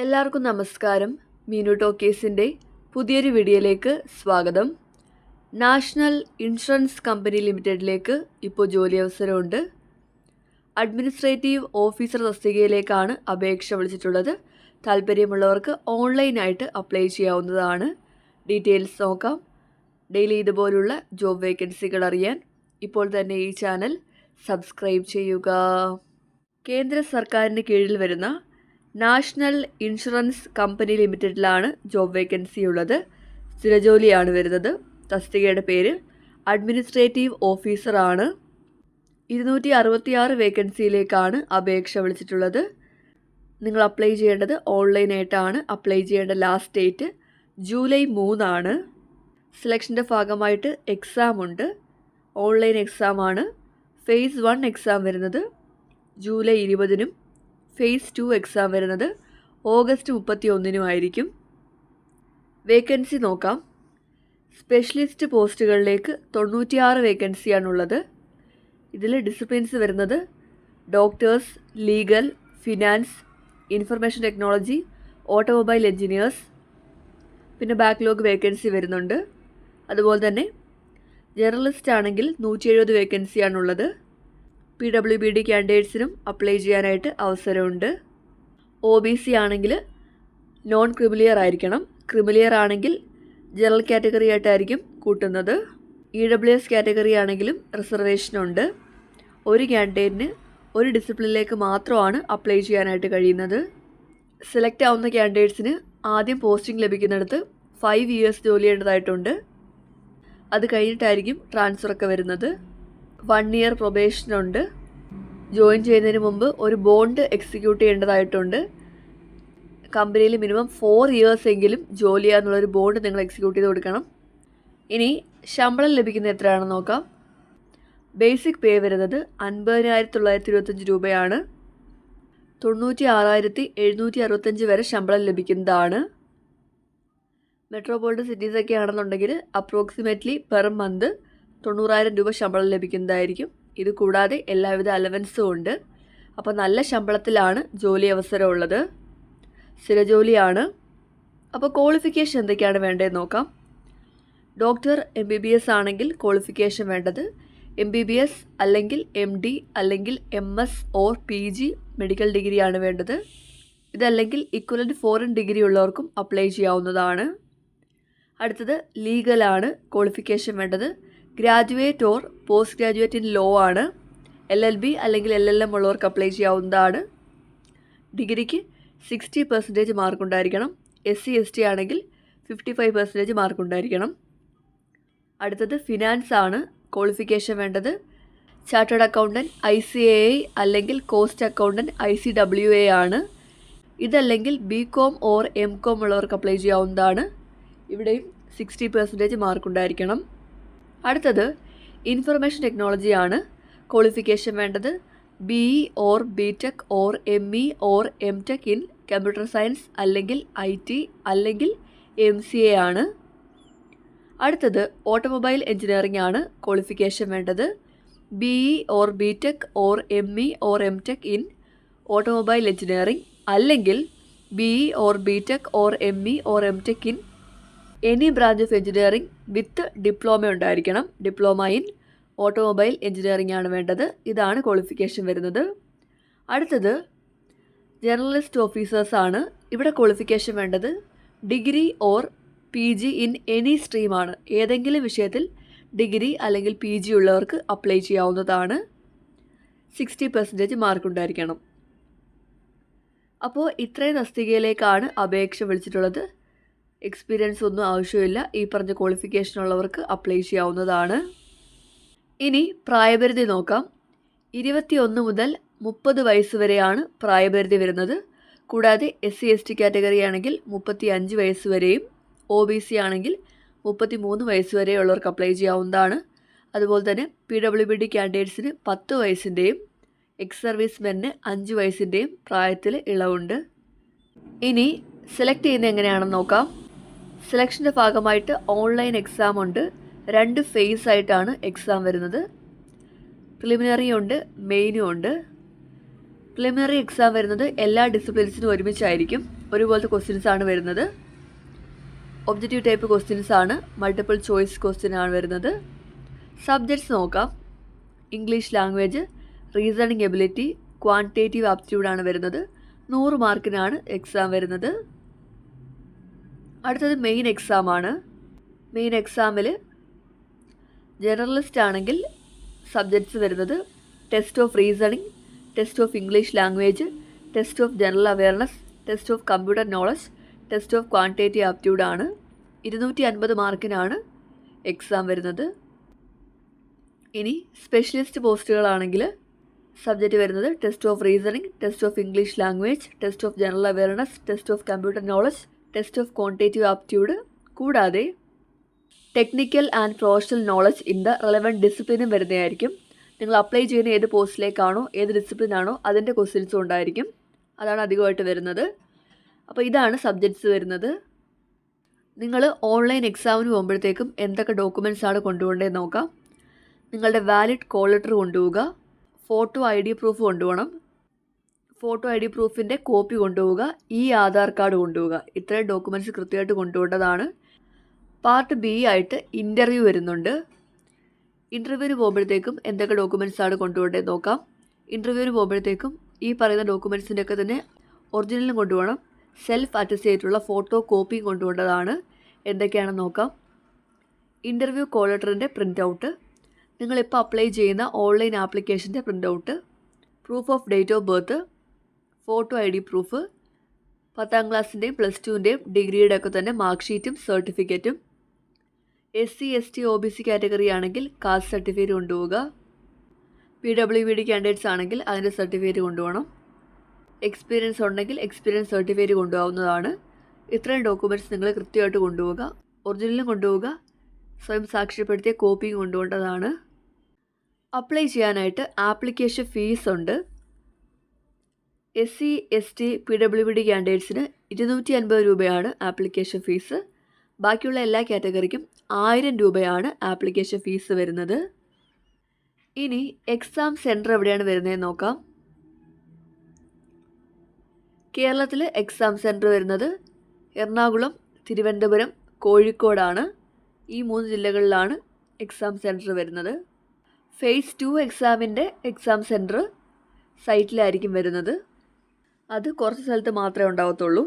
എല്ലാവർക്കും നമസ്കാരം. മീനു ടോക്കേസിന്റെ പുതിയൊരു വീഡിയോയിലേക്ക് സ്വാഗതം. നാഷണൽ ഇൻഷുറൻസ് കമ്പനി ലിമിറ്റഡിലേക്ക് ഇപ്പോൾ ജോലി അവസരമുണ്ട്. അഡ്മിനിസ്ട്രേറ്റീവ് ഓഫീസർ തസ്തികയിലേക്കാണ് അപേക്ഷ വിളിച്ചിട്ടുള്ളത്. താല്പര്യമുള്ളവർക്ക് ഓൺലൈനായിട്ട് അപ്ലൈ ചെയ്യാവുന്നതാണ്. ഡീറ്റെയിൽസ് നോക്കാം. ഡെയിലി ഇതുപോലുള്ള ജോബ് വേക്കൻസികൾ അറിയാൻ ഇപ്പോൾ തന്നെ ഈ ചാനൽ സബ്സ്ക്രൈബ് ചെയ്യുക. കേന്ദ്ര സർക്കാരിന് കീഴിൽ വരുന്ന നാഷണൽ ഇൻഷുറൻസ് കമ്പനി ലിമിറ്റഡിലാണ് ജോബ് വേക്കൻസി ഉള്ളത് സ്ഥിരജോലിയാണ് വരുന്നത്. തസ്തികയുടെ പേര് അഡ്മിനിസ്ട്രേറ്റീവ് ഓഫീസറാണ്. ഇരുന്നൂറ്റി അറുപത്തിയാറ് വേക്കൻസിയിലേക്കാണ് അപേക്ഷ വിളിച്ചിട്ടുള്ളത്. നിങ്ങൾ അപ്ലൈ ചെയ്യേണ്ടത് ഓൺലൈനായിട്ടാണ്. അപ്ലൈ ചെയ്യേണ്ട ലാസ്റ്റ് ഡേറ്റ് ജൂലൈ മൂന്നാണ്. സെലക്ഷന്റെ ഭാഗമായിട്ട് എക്സാം ഉണ്ട്. ഓൺലൈൻ എക്സാമാണ്. ഫേസ് വൺ എക്സാം വരുന്നത് ജൂലൈ ഇരുപതിനും ഫേസ് ടു എക്സാം വരുന്നത് ഓഗസ്റ്റ് മുപ്പത്തി ഒന്നിനുമായിരിക്കും വേക്കൻസി നോക്കാം. സ്പെഷ്യലിസ്റ്റ് പോസ്റ്റുകളിലേക്ക് തൊണ്ണൂറ്റിയാറ് വേക്കൻസിയാണുള്ളത് ഇതിൽ ഡിസിപ്ലിൻസ് വരുന്നത് doctors legal finance information technology automobile engineers പിന്നെ ബാക്ക്ലോഗ് വേക്കൻസി വരുന്നുണ്ട്. അതുപോലെ തന്നെ ജേർണലിസ്റ്റ് ആണെങ്കിൽ നൂറ്റി എഴുപത് വേക്കൻസിയാണുള്ളത് പി ഡബ്ല്യു ബി ഡി ക്യാൻഡിഡേറ്റ്സിനും അപ്ലൈ ചെയ്യാനായിട്ട് അവസരമുണ്ട്. ഒ ബി സി ആണെങ്കിൽ നോൺ ക്രിമിലിയർ ആയിരിക്കണം. ക്രിമിലിയർ ആണെങ്കിൽ ജനറൽ കാറ്റഗറി ആയിട്ടായിരിക്കും കൂട്ടുന്നത്. ഇ ഡബ്ല്യു എസ് കാറ്റഗറി ആണെങ്കിലും റിസർവേഷനുണ്ട് ഒരു ക്യാൻഡിഡേറ്റിന് ഒരു ഡിസിപ്ലിനിലേക്ക് മാത്രമാണ് അപ്ലൈ ചെയ്യാനായിട്ട് കഴിയുന്നത്. സെലക്ട് ആവുന്ന ക്യാൻഡിഡേറ്റ്സിന് ആദ്യം പോസ്റ്റിംഗ് ലഭിക്കുന്നിടത്ത് ഫൈവ് ഇയേഴ്സ് ജോലി ചെയ്യേണ്ടതായിട്ടുണ്ട്. അത് കഴിഞ്ഞിട്ടായിരിക്കും ട്രാൻസ്ഫറൊക്കെ വരുന്നത്. One year പ്രൊബേഷനുണ്ട്. ജോയിൻ ചെയ്യുന്നതിന് മുമ്പ് ഒരു ബോണ്ട് എക്സിക്യൂട്ട് ചെയ്യേണ്ടതായിട്ടുണ്ട്. കമ്പനിയിൽ മിനിമം ഫോർ ഇയേഴ്സ് എങ്കിലും ജോലി ചെയ്യാന്നുള്ളൊരു ബോണ്ട് നിങ്ങൾ എക്സിക്യൂട്ട് ചെയ്ത് കൊടുക്കണം. ഇനി ശമ്പളം ലഭിക്കുന്നത് എത്രയാണെന്ന് നോക്കാം. ബേസിക് പേ വരുന്നത് അൻപതിനായിരത്തി തൊള്ളായിരത്തി ഇരുപത്തഞ്ച് രൂപയാണ്. തൊണ്ണൂറ്റി ആറായിരത്തി എഴുന്നൂറ്റി അറുപത്തഞ്ച് വരെ ശമ്പളം ലഭിക്കുന്നതാണ്. മെട്രോപോളിറ്റൻ സിറ്റീസൊക്കെ ആണെന്നുണ്ടെങ്കിൽ അപ്രോക്സിമേറ്റ്ലി പെർ മന്ത് തൊണ്ണൂറായിരം രൂപ ശമ്പളം ലഭിക്കുന്നതായിരിക്കും. ഇത് കൂടാതെ എല്ലാവിധ അലവൻസും ഉണ്ട്. അപ്പോൾ നല്ല ശമ്പളത്തിലാണ് ജോലി അവസരമുള്ളത് സ്ഥിരജോലിയാണ് അപ്പോൾ ക്വാളിഫിക്കേഷൻ എന്തൊക്കെയാണ് വേണ്ടതെന്ന് നോക്കാം. Doctor M B B S ആണെങ്കിൽ ക്വാളിഫിക്കേഷൻ വേണ്ടത്. എം ബി ബി എസ് അല്ലെങ്കിൽ എം ഡി അല്ലെങ്കിൽ M S or P G medical ഡിഗ്രിയാണ് വേണ്ടത്. ഇതല്ലെങ്കിൽ ഇക്വലന്റ് ഫോറിൻ ഡിഗ്രി ഉള്ളവർക്കും അപ്ലൈ ചെയ്യാവുന്നതാണ്. അടുത്തത് ലീഗലാണ് ക്വാളിഫിക്കേഷൻ വേണ്ടത്. Graduate or post graduate in law ആണ്. എൽ എൽ ബി അല്ലെങ്കിൽ എൽ എൽ എം ഉള്ളവർക്ക് അപ്ലൈ ചെയ്യാവുന്നതാണ്. ഡിഗ്രിക്ക് സിക്സ്റ്റി പെർസെന്റേജ് മാർക്ക് ഉണ്ടായിരിക്കണം. എസ് സി എസ് ടി ആണെങ്കിൽ ഫിഫ്റ്റി ഫൈവ് പെർസെന്റേജ് മാർക്ക് ഉണ്ടായിരിക്കണം. അടുത്തത് ഫിനാൻസ് ആണ്. ക്വാളിഫിക്കേഷൻ വേണ്ടത്. Chartered accountant I C A I അല്ലെങ്കിൽ cost accountant I C W A ആണ്. ഇതല്ലെങ്കിൽ B com or M com ഉള്ളവർക്ക് അപ്ലൈ ചെയ്യാവുന്നതാണ്. ഇവിടെയും സിക്സ്റ്റി പെർസെന്റേജ് മാർക്ക് ഉണ്ടായിരിക്കണം. അടുത്തത് ഇൻഫർമേഷൻ ടെക്നോളജിയാണ് ക്വാളിഫിക്കേഷൻ വേണ്ടത് B E or B tech or M E or M tech in computer science അല്ലെങ്കിൽ I T അല്ലെങ്കിൽ എം സി എ ആണ്. അടുത്തത് ഓട്ടോമൊബൈൽ എഞ്ചിനീയറിംഗ് ആണ്. ക്വാളിഫിക്കേഷൻ വേണ്ടത് B E or B tech or M E or M tech in automobile engineering അല്ലെങ്കിൽ B E or B tech or M E or M tech in any branch of engineering with diploma ഉണ്ടായിരിക്കണം. Diploma in automobile engineering ആണ് വേണ്ടത്. ഇതാണ് qualification വരുന്നത്. അടുത്തത് journalist officers ആണ് ഇവിടെ qualification വേണ്ടത്. Degree or P G in any സ്ട്രീമാണ് ഏതെങ്കിലും വിഷയത്തിൽ ഡിഗ്രി അല്ലെങ്കിൽ പി ജി ഉള്ളവർക്ക് അപ്ലൈ ചെയ്യാവുന്നതാണ്. സിക്സ്റ്റി പെർസെന്റേജ് മാർക്ക് ഉണ്ടായിരിക്കണം. അപ്പോൾ ഇത്രയും തസ്തികയിലേക്കാണ് അപേക്ഷ വിളിച്ചിട്ടുള്ളത്. എക്സ്പീരിയൻസ് ഒന്നും ആവശ്യമില്ല. ഈ പറഞ്ഞ ക്വാളിഫിക്കേഷൻ ഉള്ളവർക്ക് അപ്ലൈ ചെയ്യാവുന്നതാണ്. ഇനി പ്രായപരിധി നോക്കാം. ഇരുപത്തിയൊന്ന് മുതൽ മുപ്പത് വയസ്സ് വരെയാണ് പ്രായപരിധി വരുന്നത്. കൂടാതെ S C S T category ആണെങ്കിൽ മുപ്പത്തി അഞ്ച് വയസ്സ് വരെയും ഒ ബി സി ആണെങ്കിൽ മുപ്പത്തി മൂന്ന് വയസ്സ് വരെയുള്ളവർക്ക് അപ്ലൈ ചെയ്യാവുന്നതാണ്. അതുപോലെ തന്നെ പി ഡബ്ല്യു ബി ഡി കാൻഡിഡേറ്റ്സിന് പത്ത് വയസ്സിന്റെയും എക്സ് സർവീസ് മെന്നിന് അഞ്ച് വയസ്സിന്റെയും പ്രായത്തിൽ ഇളവുണ്ട്. ഇനി സെലക്ട് ചെയ്യുന്നത് എങ്ങനെയാണെന്ന് നോക്കാം. സെലക്ഷന്റെ ഭാഗമായിട്ട് ഓൺലൈൻ എക്സാം ഉണ്ട്. രണ്ട് ഫേസ് ആയിട്ടാണ് എക്സാം വരുന്നത്. പ്രിലിമിനറി ഉണ്ട് മെയിനും ഉണ്ട്. പ്രിലിമിനറി എക്സാം വരുന്നത് എല്ലാ ഡിസിപ്ലിൻസിനും ഒരുമിച്ചായിരിക്കും. ഒരുപോലത്തെ ക്വസ്റ്റ്യൻസ് ആണ് വരുന്നത്. ഒബ്ജക്റ്റീവ് ടൈപ്പ് ക്വസ്റ്റ്യൻസ് ആണ് മൾട്ടിപ്പിൾ ചോയ്സ് ക്വസ്റ്റ്യൻ ആണ് വരുന്നത്. സബ്ജക്ട്സ് നോക്കാം. English language reasoning ability quantitative aptitude ആണ് വരുന്നത്. നൂറ് മാർക്കിനാണ് എക്സാം വരുന്നത്. അടുത്തത് മെയിൻ എക്സാം ആണ്. മെയിൻ എക്സാമിൽ ജേർണലിസ്റ്റ് ആണെങ്കിൽ സബ്ജക്ട്സ് വരുന്നത് test of reasoning test of English language test of general awareness test of computer knowledge test of quantitative aptitude ആണ്. ഇരുന്നൂറ്റി അൻപത് മാർക്കിനാണ് എക്സാം വരുന്നത്. ഇനി സ്പെഷ്യലിസ്റ്റ് പോസ്റ്റുകളാണെങ്കിൽ സബ്ജക്റ്റ് വരുന്നത് test of reasoning test of English language test of general awareness test of computer knowledge test of quantitative aptitude കൂടാതെ technical and professional knowledge in the relevant ഡിസിപ്ലിനും വരുന്നതായിരിക്കും. നിങ്ങൾ അപ്ലൈ ചെയ്യുന്ന ഏത് പോസ്റ്റിലേക്കാണോ ഏത് ഡിസിപ്ലിനാണോ അതിന്റെ ക്വസ്റ്റ്യൻസും ഉണ്ടായിരിക്കും. അതാണ് അധികമായിട്ട് വരുന്നത്. അപ്പോൾ ഇതാണ് സബ്ജക്ട്സ് വരുന്നത്. നിങ്ങൾ ഓൺലൈൻ എക്സാമിന് പോകുമ്പോഴത്തേക്കും എന്തൊക്കെ ഡോക്യുമെന്റ്സ് ആണ് കൊണ്ടുപോകേണ്ടതെന്ന് നോക്കാം. നിങ്ങളുടെ വാലിഡ് കോൾ ലെറ്റർ കൊണ്ടുപോവുക. ഫോട്ടോ ഐ ഡി പ്രൂഫ് കൊണ്ടുപോകണം. ഫോട്ടോ ഐ ഡി പ്രൂഫിന്റെ കോപ്പി കൊണ്ടുപോവുക ഈ ആധാർ കാർഡ് കൊണ്ടുപോവുക. ഇത്രയും ഡോക്യുമെന്റ്സ് കൃത്യമായിട്ട് കൊണ്ടുപോകേണ്ടതാണ്. പാർട്ട് ബി ആയിട്ട് ഇന്റർവ്യൂ വരുന്നുണ്ട്. ഇന്റർവ്യൂവിന് പോകുമ്പോഴത്തേക്കും എന്തൊക്കെ ഡോക്യുമെന്റ്സ് ആണ് കൊണ്ടുപോകേണ്ടത് നോക്കാം. ഇന്റർവ്യൂവിന് പോകുമ്പോഴത്തേക്കും ഈ പറയുന്ന ഡോക്യുമെന്റ്സിന്റെ ഒക്കെ തന്നെ ഒറിജിനലും കൊണ്ടുപോകണം. സെൽഫ് അറ്റസ്റ്റ് ചെയ്തിട്ടുള്ള ഫോട്ടോ കോപ്പിയും കൊണ്ടുപോകേണ്ടതാണ്. എന്തൊക്കെയാണെന്ന് നോക്കാം. ഇന്റർവ്യൂ കോൾ ലെറ്ററിന്റെ പ്രിന്റ് ഔട്ട്. നിങ്ങളിപ്പോൾ അപ്ലൈ ചെയ്യുന്ന ഓൺലൈൻ ആപ്ലിക്കേഷന്റെ print out. Proof of date of birth. Photo I D proof പത്താം ക്ലാസ്സിന്റെയും പ്ലസ് ടുവിന്റെയും ഡിഗ്രിയുടെ ഒക്കെ തന്നെ മാർക്ക് ഷീറ്റും സർട്ടിഫിക്കറ്റും S C S T O B C category ആണെങ്കിൽ കാസ്റ്റ് സർട്ടിഫിക്കറ്റ് കൊണ്ടുപോവുക. P W B D candidates ആണെങ്കിൽ അതിന്റെ സർട്ടിഫിക്കറ്റ് കൊണ്ടുപോകണം. എക്സ്പീരിയൻസ് ഉണ്ടെങ്കിൽ എക്സ്പീരിയൻസ് സർട്ടിഫിക്കറ്റ് കൊണ്ടുപോകാവുന്നതാണ്. ഇത്രയും ഡോക്യുമെന്റ്സ് നിങ്ങൾ കൃത്യമായിട്ട് കൊണ്ടുപോവുക. ഒറിജിനലും കൊണ്ടുപോവുക. സ്വയം സാക്ഷ്യപ്പെടുത്തിയ കോപ്പിയും കൊണ്ടുപോകേണ്ടതാണ്. അപ്ലൈ ചെയ്യാനായിട്ട് ആപ്ലിക്കേഷൻ ഫീസ് ഉണ്ട്. S C S T P W D ക്യാൻഡിഡേറ്റ്സിന് ഇരുന്നൂറ്റി അൻപത് രൂപയാണ് ആപ്ലിക്കേഷൻ ഫീസ്. ബാക്കിയുള്ള എല്ലാ കാറ്റഗറിക്കും ആയിരം രൂപയാണ് ആപ്ലിക്കേഷൻ ഫീസ് വരുന്നത്. ഇനി എക്സാം സെന്റർ എവിടെയാണ് വരുന്നതെന്ന് നോക്കാം. കേരളത്തിൽ എക്സാം സെന്റർ വരുന്നത് എറണാകുളം തിരുവനന്തപുരം കോഴിക്കോടാണ്. ഈ മൂന്ന് ജില്ലകളിലാണ് എക്സാം സെന്റർ വരുന്നത്. ഫേസ് ടു എക്സാമിന്റെ എക്സാം സെന്റർ സൈറ്റിലായിരിക്കും വരുന്നത്. അത് കുറച്ച് സ്ഥലത്ത് മാത്രമേ ഉണ്ടാവത്തുള്ളൂ.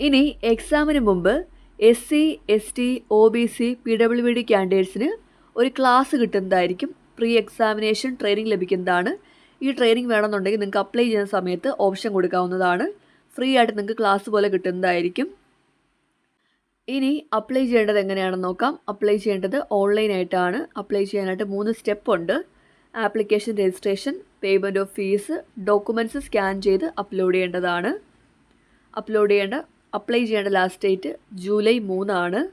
ഇനി എക്സാമിന് മുമ്പ് S C S T O B C P W D ക്യാൻഡിഡേറ്റ്സിന് ഒരു ക്ലാസ് കിട്ടുന്നതായിരിക്കും. പ്രീ എക്സാമിനേഷൻ ട്രെയിനിങ് ലഭിക്കുന്നതാണ്. ഈ ട്രെയിനിങ് വേണമെന്നുണ്ടെങ്കിൽ നിങ്ങൾക്ക് അപ്ലൈ ചെയ്യുന്ന സമയത്ത് ഓപ്ഷൻ കൊടുക്കാവുന്നതാണ്. ഫ്രീ ആയിട്ട് നിങ്ങൾക്ക് ക്ലാസ് പോലെ കിട്ടുന്നതായിരിക്കും. ഇനി അപ്ലൈ ചെയ്യേണ്ടത് എങ്ങനെയാണെന്ന് നോക്കാം. അപ്ലൈ ചെയ്യേണ്ടത് ഓൺലൈനായിട്ടാണ് അപ്ലൈ ചെയ്യാനായിട്ട് മൂന്ന് സ്റ്റെപ്പ് ഉണ്ട്. Application registration payment of fees documents scan ചെയ്ത് അപ്ലോഡ് ചെയ്യേണ്ടതാണ്. അപ്ലോഡ് ചെയ്യേണ്ട അപ്ലൈ ചെയ്യേണ്ട ലാസ്റ്റ് ഡേറ്റ് ജൂലൈ മൂന്നാണ്.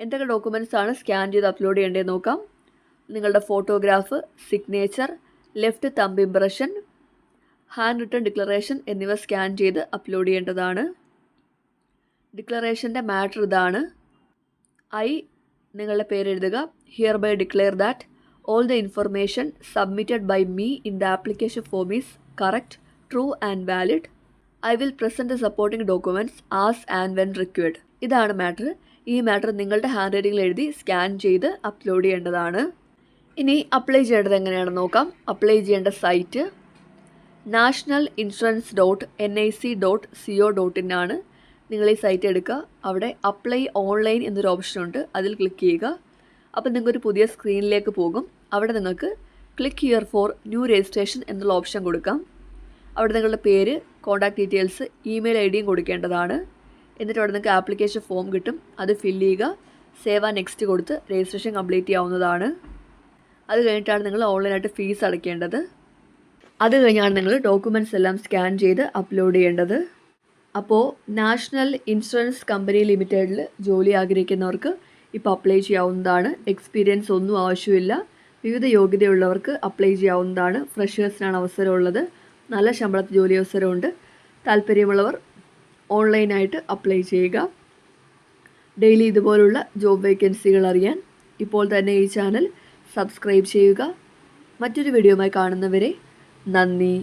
എന്തൊക്കെ ഡോക്യുമെന്റ്സ് ആണ് സ്കാൻ ചെയ്ത് അപ്ലോഡ് ചെയ്യേണ്ടതെന്ന് നോക്കാം. നിങ്ങളുടെ photograph signature left thumb impression hand written declaration എന്നിവ സ്കാൻ ചെയ്ത് അപ്ലോഡ് ചെയ്യേണ്ടതാണ്. ഡിക്ലറേഷന്റെ മാറ്റർ ഇതാണ്. ഐ നിങ്ങളുടെ പേര് എഴുതുക. Hereby declare that all the information submitted by me in the application form is correct true and valid I will present the supporting documents as and when required ഇതാണ് matter ഈ matter നിങ്ങളുടെ hand റൈറ്റിംഗിൽ എഴുതി scan ചെയ്ത് upload ചെയ്യേണ്ടതാണ്. ഇനി apply ചെയ്യേണ്ടത് എങ്ങനെയാണെന്ന് നോക്കാം. അപ്ലൈ ചെയ്യേണ്ട site national insurance dot N I C dot C O dot in ആണ്. നിങ്ങൾ ഈ സൈറ്റ് എടുക്കുക. അവിടെ അപ്ലൈ ഓൺലൈൻ എന്നൊരു ഓപ്ഷൻ ഉണ്ട്. അതിൽ ക്ലിക്ക് ചെയ്യുക. അപ്പോൾ നിങ്ങൾക്കൊരു പുതിയ സ്ക്രീനിലേക്ക് പോകും. അവിടെ നിങ്ങൾക്ക് click here for new registration എന്നുള്ള ഓപ്ഷൻ കൊടുക്കാം. അവിടെ നിങ്ങളുടെ പേര് കോൺടാക്ട് ഡീറ്റെയിൽസ് ഇമെയിൽ ഐ ഡിയും കൊടുക്കേണ്ടതാണ്. എന്നിട്ട് അവിടെ നിങ്ങൾക്ക് ആപ്ലിക്കേഷൻ ഫോം കിട്ടും. അത് ഫില്ല് ചെയ്യുക. സേവ നെക്സ്റ്റ് കൊടുത്ത് രജിസ്ട്രേഷൻ കംപ്ലീറ്റ് ചെയ്യാവുന്നതാണ്. അത് കഴിഞ്ഞിട്ടാണ് നിങ്ങൾ ഓൺലൈനായിട്ട് ഫീസ് അടയ്ക്കേണ്ടത്. അത് കഴിഞ്ഞാണ് നിങ്ങൾ ഡോക്യുമെന്റ്സ് എല്ലാം സ്കാൻ ചെയ്ത് അപ്ലോഡ് ചെയ്യേണ്ടത്. അപ്പോൾ നാഷണൽ ഇൻഷുറൻസ് കമ്പനി ലിമിറ്റഡിൽ ജോലി ആഗ്രഹിക്കുന്നവർക്ക് ഇപ്പോൾ അപ്ലൈ ചെയ്യാവുന്നതാണ്. എക്സ്പീരിയൻസ് ഒന്നും ആവശ്യമില്ല. വിവിധ യോഗ്യതയുള്ളവർക്ക് അപ്ലൈ ചെയ്യാവുന്നതാണ്. ഫ്രഷേഴ്സിനാണ് അവസരമുള്ളത്. നല്ല ശമ്പളത്തിൽ ജോലി അവസരമുണ്ട്. താല്പര്യമുള്ളവർ ഓൺലൈനായിട്ട് അപ്ലൈ ചെയ്യുക. ഡെയിലി ഇതുപോലുള്ള ജോബ് വേക്കൻസികൾ അറിയാൻ ഇപ്പോൾ തന്നെ ഈ ചാനൽ സബ്സ്ക്രൈബ് ചെയ്യുക. മറ്റൊരു വീഡിയോയുമായി കാണുന്നവരെ നന്ദി.